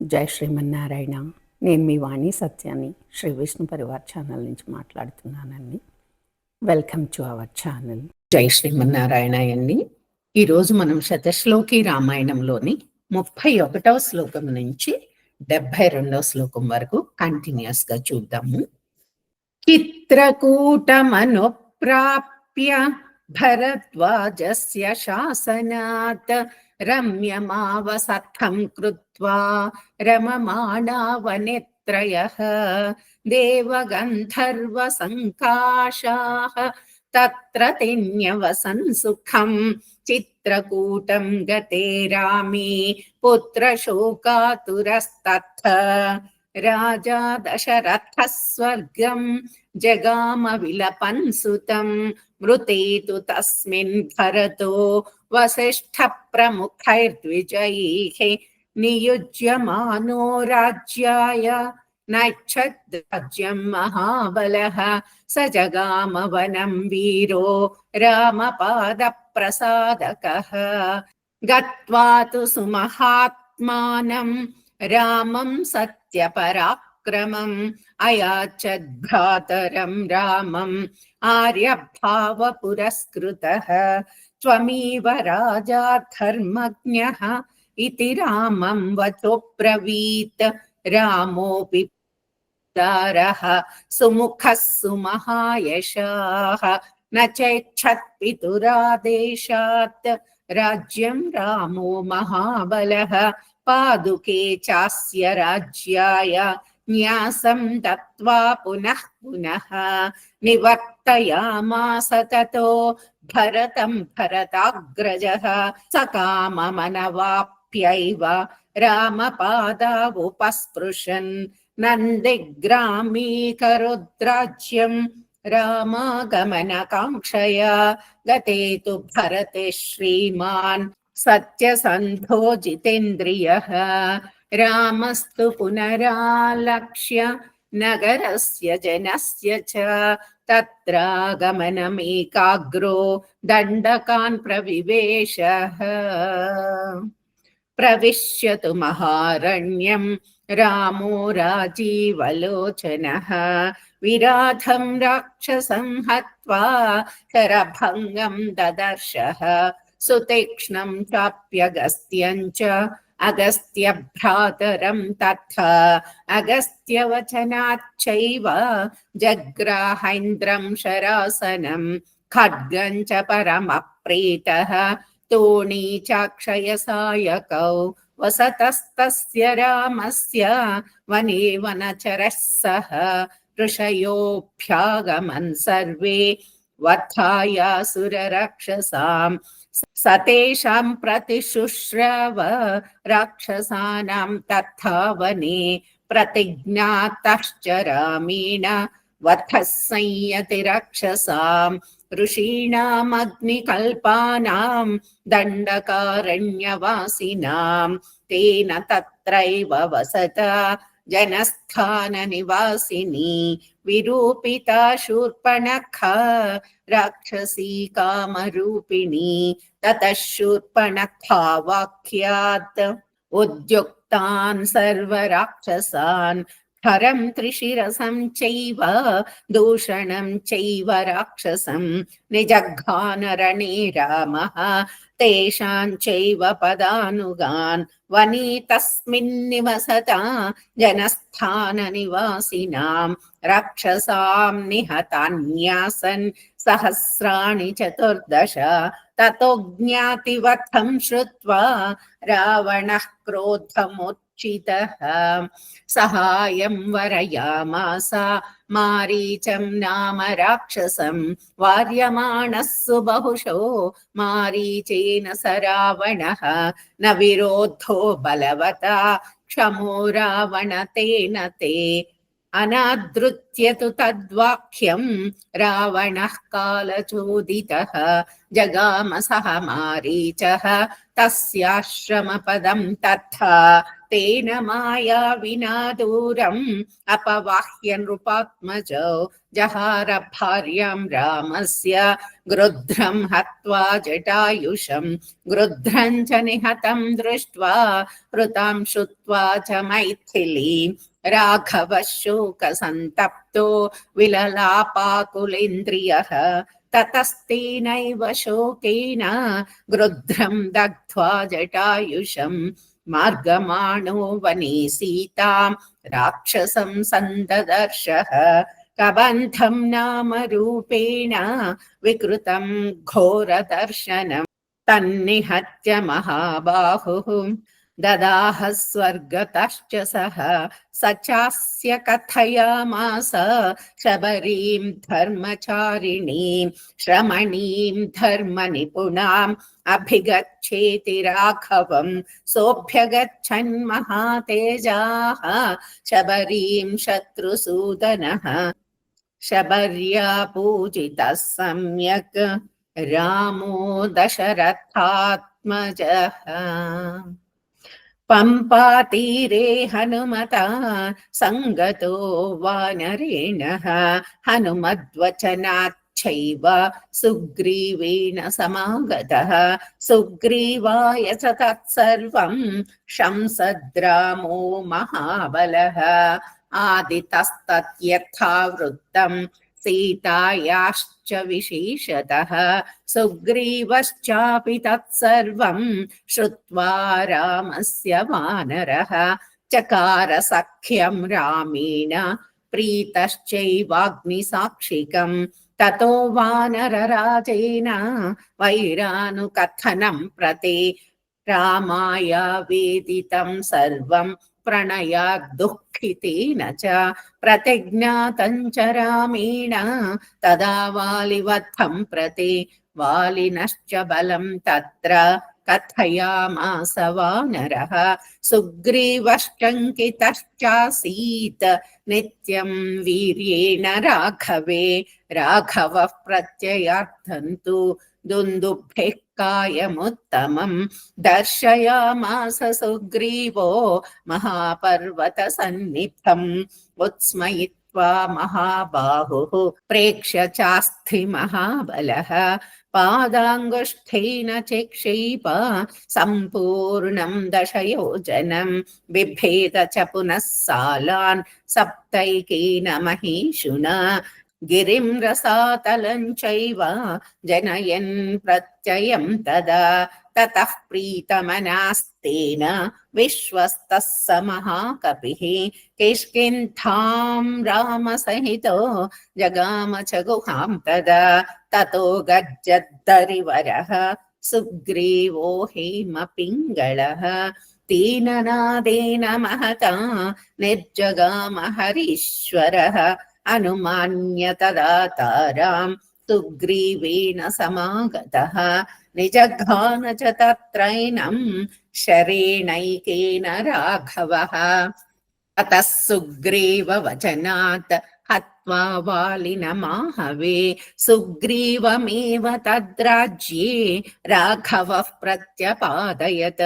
జై శ్రీమన్నారాయణ. నేను మీ వాణి సత్యాన్ని శ్రీ విష్ణు పరివార్ ఛానల్ నుంచి మాట్లాడుతున్నానండి. వెల్కమ్ టు అవర్ ఛానల్ జై శ్రీమన్నారాయణ అండి ఈరోజు మనం శతశ్లోకి రామాయణంలోని ముప్పై ఒకటవ శ్లోకం నుంచి డెబ్బై రెండవ శ్లోకం వరకు కంటిన్యూస్గా చూద్దాము. చిత్రకూటమనుప్రాప్య భరద్వాజస్య శాసనాత్ रम्यमावसत्थं कृत्वा रममाणावनेत्रयः देवगन्धर्वसङ्काशाः तत्र तिन्यवसन् सुखं चित्रकूटं गते रामे पुत्रशोकातुरस्तथ राजा दशरथः स्वर्गं जगाम विलपन् सुतं मृते तु तस्मिन् भरतो वसिष्ठप्रमुखैर्द्विजैः नियुज्यमानो राज्याय नच्छद्राज्यं महाबलः, स जगाम वनं वीरो रामपादप्रसादकः। गत्वा तु सुमहात्मानं रामं सत्यपराक्रमम् अयाचद्भ्रातरं रामम् आर्यभावपुरस्कृतः त्वमेव राजा धर्मज्ञः इति रामं वचोब्रवीत् रामोऽपि दारः सुमुखः सुमहायशाः न चेच्छत्पितुरादेशात् राज्यं रामो महाबलः पादुके चास्य राज्याय, न्यासं दत्त्वा पुनः पुनः निवर्तयामास ततो। भरतं भरताग्रजः सकाममनवाप्यैव रामपादावुपस्पृशन्। नन्दिग्रामीकरुद्राज्यं रामागमनकाङ्क्षया। गते तु भरते श्रीमान् सत्यसन्धो जितेन्द्रियः रामस्तु पुनरालक्ष्य नगरस्य जनस्य च तत्रागमनमेकाग्रो दण्डकान् प्रविवेशः प्रविश्यतु महारण्यं रामो राजीवलोचनः विराधं राक्षसं हत्वा शरभङ्गं ददर्शः सुतीक्ष्णं चाप्यगस्त्यं च अगस्त्यभ्रातरं तथा अगस्त्यवचनाच्चैव जग्राहैन्द्रं शरासनं खड्गं च परमप्रीतः तोणी चाक्षयसायकौ वसतस्तस्य रामस्य वने वनचरः सह ऋषयोऽभ्यागमन् सर्वे वत्थायासुररक्षसां सतेषां प्रतिशुश्रव राक्षसानां तथा वने प्रतिज्ञातश्च रामेण वधः संयति रक्षसां ऋषीणामग्निकल्पानां दण्डकारण्यवासिनां तेन तत्रैव वसता जनस्थाननिवासिनी विरूपिता शूर्पणखा राक्षसी कामरूपिणी ततः शूर्पणखा वाक्यात् उद्युक्तान् सर्वराक्षसान् हरं त्रिशिरसं चैव, दूषणं चैव राक्षसं निजघानरणे रामः, तेषां चैव पदानुगान् वने तस्मिन्निवसता जनस्थाननिवासिनां, राक्षसां निहतान्यासन्, सहस्राणि चतुर्दश, ततो ज्ञातिवथं श्रुत्वा रावणः क्रोधमुच्चितः सहायं वरयामास मारीचं नाम राक्षसं वार्यमाणः सुबहुशो मारीचेन स रावणः न विरोधो बलवता क्षमो रावण तेन ते अनादृत्य तु तद्वाक्यं रावणः कालचोदितः, जगाम सह मारीचः, तस्याश्रमपदं तथा, तेन माया विना दूरम् अपवाह्य नृपात्मजौ जहार भार्यां रामस्य गृध्रं हत्वा जटायुषं गृध्रं च निहतं दृष्ट्वा, हृतां श्रुत्वा च मैथिलीं राघवः शोकसन्तप्तो विललापाकुलेन्द्रियः ततस्तेनैव शोकेन गृध्रं दग्ध्वा जटायुषं मार्गमाणो वने सीतां राक्षसं सन्ददर्शः कबन्धं नाम रूपेण विकृतं घोरदर्शनं तन्निहत्य महाबाहुः। ददाह स्वर्गतश्च सः स चास्य कथयामास शबरीं धर्मचारिणीं श्रमणीं धर्मनिपुणाम् अभिगच्छेति राघवं सोऽभ्यगच्छन् महातेजाः शबरीं शत्रुसूदनः शबर्या पूजितः सम्यक् रामो दशरथात्मजः पम्पातीरे हनुमता सङ्गतो वानरेणः हनुमद्वचनाच्छैव सुग्रीवेण समागतः। सुग्रीवाय च तत्सर्वं शंसद्रामो महाबलः। आदितस्तत्यथावृत्तम् सीतायाश्च विशेषतः सुग्रीवश्चापि तत्सर्वं श्रुत्वा रामस्य वानरः चकार सख्यं रामेण प्रीतश्चैवाग्निसाक्षिकं। ततो वानरराजेन वैरानुकथनं प्रति रामाय वेदितं सर्वं प्रणयात् दुःखितेन च प्रतिज्ञातं च रामेण तदा वालिवद्धं प्रति वालिनश्च बलं तत्र कथयामास वानरः सुग्रीवश्चङ्कितश्चासीत् नित्यं वीर्येण राघवे राघवः प्रत्ययार्थं तु दुन्दुभ्यः कायमुत्तमं दर्शयामास सुग्रीवो महापर्वतसन्निधम्। उत्स्मयित्वा महाबाहुः प्रेक्ष्य चास्थि महाबलः पादाङ्गुष्ठेन चिक्षेप सम्पूर्णं दशयोजनं बिभेद च पुनः सालान् सप्तैकेन महिषुना गिरिं रसातलं चैव जनयन् प्रत्ययं तदा ततः प्रीतमनास्तेन विश्वस्तः स महाकपिः किष्किन्धां रामसहितो जगाम च गुहां तदा ततो गज्जद्धरिवरः सुग्रीवो हेमपिङ्गळः तेन नादेन महता निर्जगाम हरीश्वरः अनुमान्य तदा तारां सुग्रीवेण समागतः निजघान च तत्रैनं शरेणैकेन राघवः। अतः सुग्रीववचनात् हत्वा वालिनमाहवे सुग्रीवमेव तद्राज्ये राघवः प्रत्यपादयत्।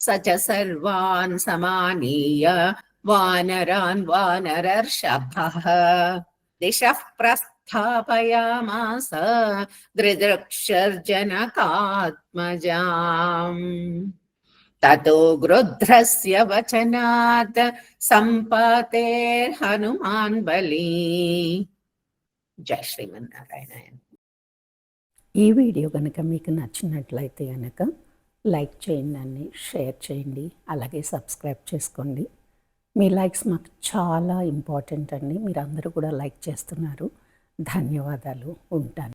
स च सर्वान् समानीय वानरान् वानरर्षभः। दिशः प्रस्थापयामास दृदृक्षर्जनकात्मजाम् ततो गृध्रस्य वचनात् सम्पातेर्हनुमान् बली జై శ్రీమన్నారాయణ ఈ వీడియో కనుక మీకు నచ్చినట్లయితే కనుక లైక్ చేయండి షేర్ చేయండి అలాగే సబ్స్క్రైబ్ చేసుకోండి మీ లైక్స్ మాకు చాలా ఇంపార్టెంట్ అండి మీరు అందరూ కూడా లైక్ చేస్తున్నారు ధన్యవాదాలు ఉంటాను.